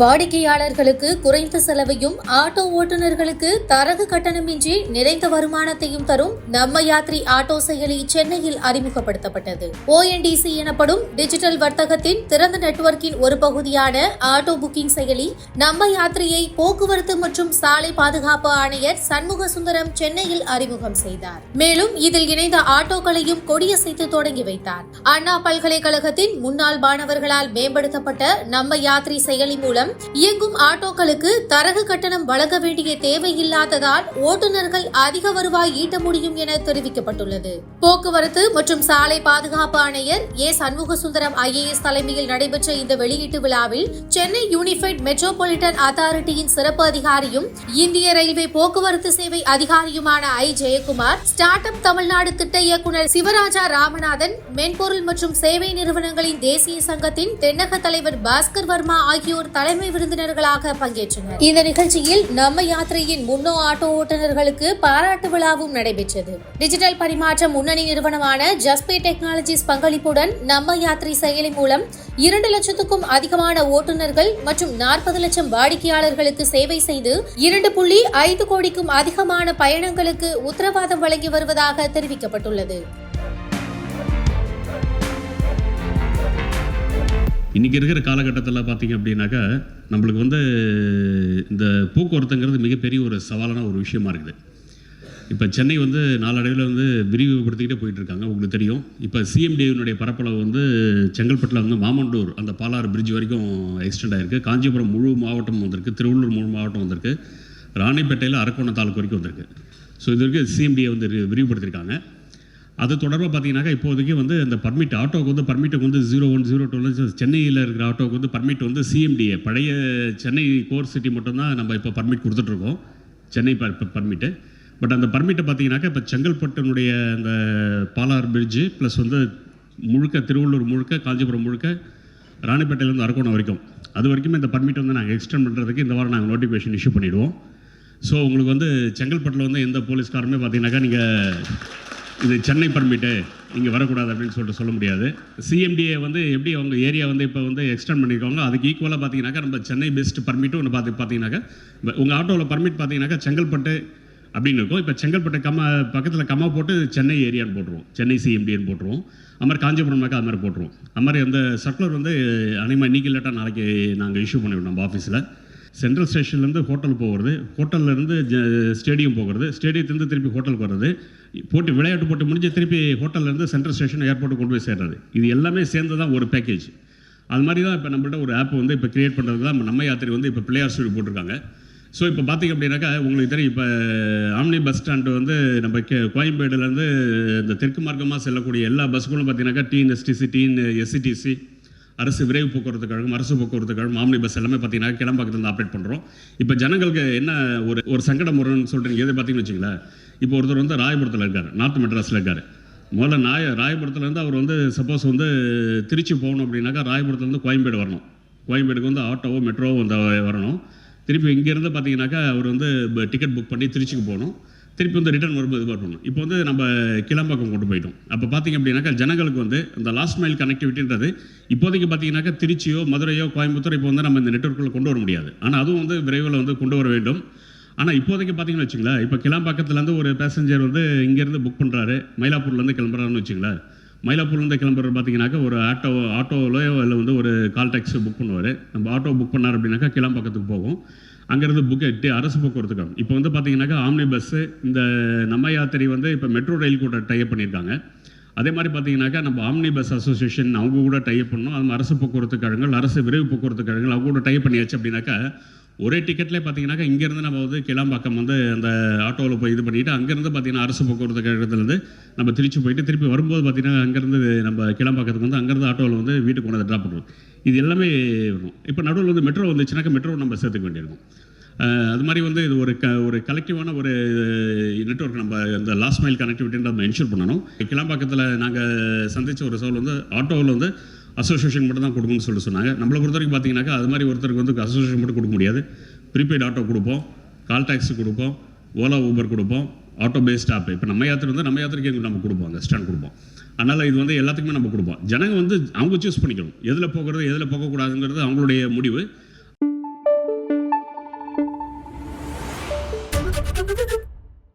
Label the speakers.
Speaker 1: வாடிக்கையாளர்களுக்கு குறைந்த செலவையும் ஆட்டோ ஓட்டுநர்களுக்கு தரகு கட்டணமின்றி நிறைந்த வருமானத்தையும் தரும் நம்ம யாத்ரி ஆட்டோ செயலி சென்னையில் அறிமுகப்படுத்தப்பட்டது. ஓஎன்டிசி எனப்படும் டிஜிட்டல் வர்த்தகத்தின் திறந்த நெட்வொர்க்கின் ஒரு பகுதியான ஆட்டோ புக்கிங் செயலி நம்ம யாத்திரையை போக்குவரத்து மற்றும் சாலை பாதுகாப்பு ஆணையர் சண்முக சுந்தரம் சென்னையில் அறிமுகம் செய்தார். மேலும் இதில் இணைந்த ஆட்டோக்களையும் கொடியசைத்து தொடங்கி வைத்தார். அண்ணா பல்கலைக்கழகத்தின் முன்னாள் மாணவர்களால் மேம்படுத்தப்பட்ட நம்ம யாத்ரி செயலி மூலம் இயங்கும் ஆட்டோக்களுக்கு தரகு கட்டணம் வழங்க வேண்டிய தேவையில்லாததால் ஓட்டுநர்கள் அதிக வருவாய் ஈட்ட முடியும் என தெரிவிக்கப்பட்டுள்ளது. போக்குவரத்து மற்றும் சாலை பாதுகாப்பு ஆணையர் ஏ. சண்முக சுந்தரம் ஐஏஎஸ் தலைமையில் நடைபெற்ற இந்த வெளியீட்டு விழாவில் சென்னை யூனிஃபைட் மெட்ரோபாலிட்டன் அத்தாரிட்டியின் சிறப்பு அதிகாரியும் இந்திய ரயில்வே போக்குவரத்து சேவை அதிகாரியுமான I. Jayakumar start up Tamil Nadu திட்ட இயக்குநர் சிவராஜா ராமநாதன் மென்பொருள் மற்றும் சேவை நிறுவனங்களின் தேசிய சங்கத்தின் தென்னக தலைவர் பாஸ்கர் வர்மா ஆகியோர் தலைமை விருந்தினர்களாக பங்கேற்றனர். இந்த நிகழ்ச்சியில் நம்ம யாத்திரையின் முன்னோ ஆட்டோ ஓட்டுநர்களுக்கு பாராட்டு விழாவும் நடைபெற்றது. டிஜிட்டல் பரிமாற்ற முன்னணி நிறுவனமான ஜஸ்பே டெக்னாலஜிஸ் பங்களிப்புடன் நம்ம யாத்திரை செயலி மூலம் இரண்டு லட்சத்துக்கும் அதிகமான ஓட்டுநர்கள் மற்றும் நாற்பது லட்சம் வாடிக்கையாளர்களுக்கு சேவை செய்து இரண்டு புள்ளி ஐந்து கோடிக்கும் அதிகமான பயணங்களுக்கு உத்தரவாதம் வழங்கி வருவதாக தெரிவிக்கப்பட்டுள்ளது.
Speaker 2: இன்றைக்கி இருக்கிற காலகட்டத்தில் பார்த்தீங்க அப்படின்னாக்கா நம்மளுக்கு வந்து இந்த போக்குவரத்துங்கிறது மிகப்பெரிய ஒரு சவாலான ஒரு விஷயமா இருக்குது. இப்போ சென்னை வந்து நாளடைவில் வந்து விரிவுபடுத்திக்கிட்டே போயிட்டுருக்காங்க உங்களுக்கு தெரியும். இப்போ சிஎம்டிவினுடைய பரப்பளவு வந்து செங்கல்பட்டில் வந்து மாமண்டூர் அந்த பாலாறு பிரிட்ஜ் வரைக்கும் எக்ஸ்டெண்ட் ஆயிருக்கு. காஞ்சிபுரம் முழு மாவட்டம் வந்திருக்கு திருவள்ளூர் முழு மாவட்டம் வந்திருக்கு. ராணிப்பேட்டையில் அரக்கோணம் தாலுக்கு வரைக்கும் வந்திருக்கு. ஸோ இது வரைக்கும் சிஎம்டியை வந்து விரிவுபடுத்தியிருக்காங்க. அது தொடர்பாக பார்த்தீங்கன்னாக்கா இப்போதைக்கு வந்து அந்த பர்மிட் ஆட்டோக்கு வந்து பர்மிட்டுக்கு வந்து ஜீரோ ஒன் ஜீரோ டூ சென்னையில் இருக்கிற ஆட்டோக்கு வந்து பர்மிட் வந்து சிஎம்டிஏ பழைய சென்னை கோர் சிட்டி மட்டும்தான் நம்ம இப்போ பர்மிட் கொடுத்துட்ருக்கோம் சென்னை பர்மிட்டு பட் அந்த பர்மிட்டை பார்த்தீங்கன்னாக்கா இப்போ செங்கல்பட்டினுடைய அந்த பாலார் பிரிட்ஜு ப்ளஸ் வந்து முழுக்க திருவள்ளூர் முழுக்க காஞ்சிபுரம் முழுக்க ராணிப்பேட்டையிலேருந்து அரக்கோணம் வரைக்கும். அது வரைக்குமே இந்த பர்மிட் வந்து நாங்கள் எக்ஸ்டெண்ட் பண்ணுறதுக்கு இந்த வாரம் நாங்கள் நோட்டிஃபிகேஷன் இஷ்யூ பண்ணிவிடுவோம் ஸோ உங்களுக்கு வந்து செங்கல்பட்டில் வந்து எந்த போலீஸ்காருமே பார்த்தீங்கன்னாக்கா நீங்கள் இது சென்னை பர்மிட்டு இங்கே வரக்கூடாது அப்படின்னு சொல்லிட்டு சொல்ல முடியாது. சிஎம்டிஏ வந்து எப்படி அவங்க ஏரியா வந்து இப்போ வந்து எக்ஸ்டெண்ட் பண்ணியிருக்காங்க அதுக்கு ஈக்குவலாக பார்த்தீங்கன்னாக்கா நம்ம சென்னை பெஸ்ட் பர்மிட்டும் ஒன்று பார்த்து பார்த்தீங்கன்னாக்கா உங்கள் ஆட்டோவில் பர்மிட் பார்த்தீங்கன்னாக்கா செங்கல்பட்டு அப்படின்னு இருக்கும். இப்போ செங்கல்பட்டு கம்மா பக்கத்தில் கம்மா போட்டு சென்னை ஏரியான்னு போட்டுருவோம். சென்னை சிஎம்டின்னு போட்டுருவோம். அது மாதிரி காஞ்சிபுரம்னாக்கா அது மாதிரி போட்டுருவோம். அது மாதிரி அந்த சர்க்குலர் வந்து அனிமா இன்றைக்கி இல்லாட்டா நாளைக்கு நாங்கள் இஷ்யூ பண்ணிவிடுவோம் நம்ம ஆஃபீஸில் சென்ட்ரல் ஸ்டேஷன்லேருந்து ஹோட்டல் போகிறது ஹோட்டல்லேருந்து ஸ்டேடியம் போகிறது ஸ்டேடியத்துலேருந்து திருப்பி ஹோட்டலுக்கு வர்றது போட்டு விளையாட்டு போட்டு முடிஞ்சு திருப்பி ஹோட்டல்லேருந்து சென்ட்ரல் ஸ்டேஷன் ஏர்போர்ட்டு கொண்டு போய் சேர்றது. இது எல்லாமே சேர்ந்து தான் ஒரு பேக்கேஜ் அது மாதிரி தான் இப்போ நம்மள்ட்ட ஒரு ஆப் வந்து இப்போ கிரியேட் பண்ணுறது தான். நம்ம யாத்திரை வந்து இப்போ பிள்ளையார் ஸ்டூடியோ போட்டிருக்காங்க. ஸோ இப்போ பார்த்திங்க அப்படின்னாக்கா உங்களுக்கு தெரியும் இப்போ ஆம்னி பஸ் ஸ்டாண்டு வந்து நம்ம கே கோயம்பேடுலேருந்து இந்த தெற்கு மார்க்கமாக செல்லக்கூடிய எல்லா பஸ்ஸுகளும் பார்த்தீங்கன்னாக்கா டிஎன்எஸ்டிசி டிஎன் எஸ்சிடிசி அரசு விரைவு போக்குவரத்து கழகம் அரசு போக்குவரத்து கழகம் ஆம்னி பஸ் எல்லாமே பார்த்தீங்கன்னா கிளம்பாக்கத்தில் ஆப்ரேட் பண்ணுறோம் இப்போ ஜனங்களுக்கு என்ன ஒரு ஒரு சங்கடம் வரும்னு சொல்கிறீங்க எது பார்த்தீங்கன்னு வச்சுங்களேன் இப்போ ஒருத்தர் வந்து ராயபுரத்தில் இருக்கார் நார்த் மெட்ராஸில் இருக்கார். முதல்ல நாய ராயபுரத்துலேருந்து அவர் வந்து சப்போஸ் வந்து திருச்சி போகணும் அப்படின்னாக்கா ராயபுரத்துலேருந்து கோயம்பேடு வரணும். கோயம்பேடுக்கு வந்து ஆட்டோவோ மெட்ரோவோ வந்து வரணும். திருப்பி இங்கேருந்து பார்த்தீங்கன்னாக்கா அவர் வந்து டிக்கெட் புக் பண்ணி திருச்சிக்கு போகணும். திருப்பி வந்து ரிட்டர்ன் வரும்போது இது பண்ணணும் இப்போ வந்து நம்ம கிளம்பாக்கம் கொண்டு போயிட்டோம். அப்போ பார்த்தீங்க அப்படின்னாக்கா ஜனங்களுக்கு வந்து இந்த லாஸ்ட் மைல் கனெக்டிவிட்டின்றது இப்போதைக்கு பார்த்தீங்கன்னாக்கா திருச்சியோ மதுரையோ கோயம்புத்தூர் இப்போ வந்து நம்ம இந்த நெட்ஒர்க்கில் கொண்டு வர முடியாது. ஆனால் அதுவும் வந்து விரைவில் வந்து கொண்டு வர வேண்டும். ஆனால் இப்போதைக்கு பார்த்தீங்கன்னு வச்சுங்களேன் இப்போ கிளம்பாக்கத்துலேருந்து ஒரு பேசஞ்சர் வந்து இங்கேருந்து புக் பண்ணுறாரு மயிலாப்பூர்லேருந்து கிளம்புறாருன்னு வச்சுங்களேன். மயிலாப்பூர்லேருந்து கிளம்புறது பார்த்தீங்கன்னாக்கா ஒரு ஆட்டோ ஆட்டோவிலையோ இல்லை வந்து ஒரு கால் டாக்ஸி புக் பண்ணுவார். நம்ம ஆட்டோ புக் பண்ணார் அப்படின்னாக்கா கிளம்பாக்கத்துக்கு போகும். அங்கேருந்து புக் எட்டு அரசு போக்குவரத்துக்காக இப்போ வந்து பார்த்தீங்கன்னாக்கா ஆம்னி பஸ்ஸு இந்த நம்ம யாத்திரை வந்து இப்போ மெட்ரோ ரயில் கூட டைப் பண்ணியிருக்காங்க. அதே மாதிரி பார்த்தீங்கன்னாக்கா நம்ம ஆம்னி பஸ் அசோசியேஷன் அவங்க கூட டைப் பண்ணோம் அது அரசு போக்குவரத்து கழகங்கள் அரசு விரைவு போக்குவரத்து கழகங்கள் அவங்க கூட டைப் பண்ணியாச்சு அப்படின்னாக்கா ஒரே டிக்கெட்லேயே பார்த்தீங்கன்னாக்கா இங்கேருந்து நம்ம வந்து கிளம்பாக்கம் வந்து அந்த ஆட்டோவில் போய் இது பண்ணிவிட்டு அங்கேருந்து பார்த்தீங்கன்னா அரசு போக்குவரத்து கழகத்துலேருந்து நம்ம திருச்சி போயிட்டு திருப்பி வரும்போது பார்த்தீங்கன்னா அங்கேருந்து நம்ம கிளாம்பாக்கத்துக்கு வந்து அங்கேருந்து ஆட்டோவில் வந்து வீட்டுக்கு கொண்டு வந்து ட்ராப் பண்ணுவோம் இது எல்லாமே வரும் இப்போ நடுவில் வந்து மெட்ரோ வந்துச்சுனாக்கா மெட்ரோ நம்ம சேர்த்துக்க வேண்டியிருக்கும். அது மாதிரி வந்து இது ஒரு க ஒரு கலெக்டிவான ஒரு நெட்ஒர்க் நம்ம இந்த லாஸ்ட் மைல் கனெக்டிவிட்டின்னு நம்ம என்ஷூர் பண்ணணும். கிளம்பாக்கத்தில் நாங்கள் சந்தித்த ஒரு சோல் வந்து ஆட்டோவில் வந்து அசோசியேஷன் மட்டும் தான் கொடுக்கணும்னு சொல்லி சொன்னாங்க. நம்மளை பொறுத்த வரைக்கும் பார்த்தீங்கன்னாக்கா அது மாதிரி ஒருத்தருக்கு வந்து அசோசியேஷன் மட்டும் கொடுக்க முடியாது. ப்ரீபெய்ட் ஆட்டோ கொடுப்போம் கால் டாக்ஸி கொடுப்போம் ஓலா ஊபர் கொடுப்போம் ஆட்டோ பேஸ்ட் ஆப் இப்போ நம்ம யாத்திரை வந்து நம்ம யாத்திரைக்கு நம்ம கொடுப்போம்? அந்த ஸ்டாண்ட் கொடுப்போம். அதனால் இது வந்து எல்லாத்துக்குமே நம்ம கொடுப்போம். ஜனங்க வந்து அவங்க சூஸ் பண்ணிக்கணும். எதில் போகிறது எதில் போகக்கூடாதுங்கிறது அவங்களுடைய முடிவு.